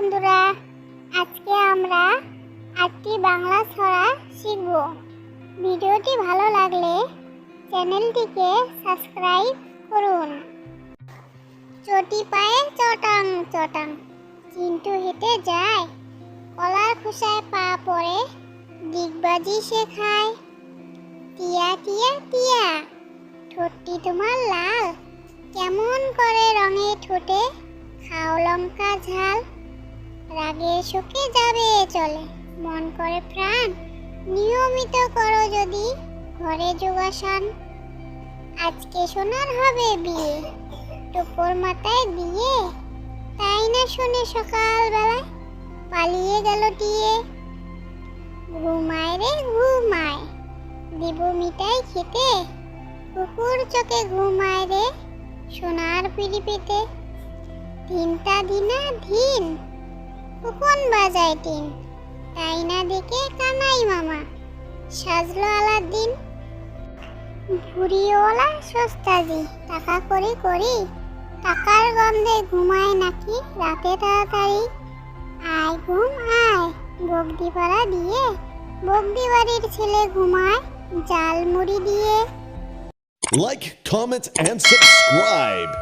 বন্ধুরা, আজকে আমরা আটটি বাংলা ছড়া শিখব। ভিডিওটি ভালো লাগলে চ্যানেলটিকে সাবস্ক্রাইব করুন। চটি পায়ে চটাং চটাং, চিন্টু হেঁটে যায়, কলার খোসায় পা পড়ে, ডিগবাজি শেখায়। টিয়া টিয়া টিয়া, ঠোঁটটি তোমার লাল, কেমন করে রঙে ঠোঁটে, খাও লঙ্কা ঝাল। রাগের শোকে যাবে চলে। মন করে প্রাণ, নিয়মিত করো যদি ঘরে যোগাসন। আজকে সোনার হবে বিয়ে টোপর মাথায় দিয়ে তাই না শুনে সকালবেলায় পালিয়ে গেল টিয়ে। ঘুমায় রে ঘুমায়, দিব মিঠাই খেতে। কুকুর চোখে ঘুমায় রে সোনার পিড়ি পেতে। দিনটা দিনা দিন কখন বাজায় টিন তাই না দেখে কানাই মামা? সাজলো আলাদিন ভুড়িওয়ালা সস্তাজি টাকা করি করি। টাকার গন্ধে ঘুমায় নাকি রাতে তাড়াতাড়ি? আয় ঘুম আয়। বগদি পাড়া দিয়ে বগদি বাড়ির ছেলে ঘুমায় জাল মুড়ি দিয়ে। Like, comment, and subscribe.